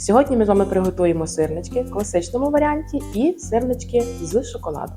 Сьогодні ми з вами приготуємо сирнички в класичному варіанті і сирнички з шоколадом.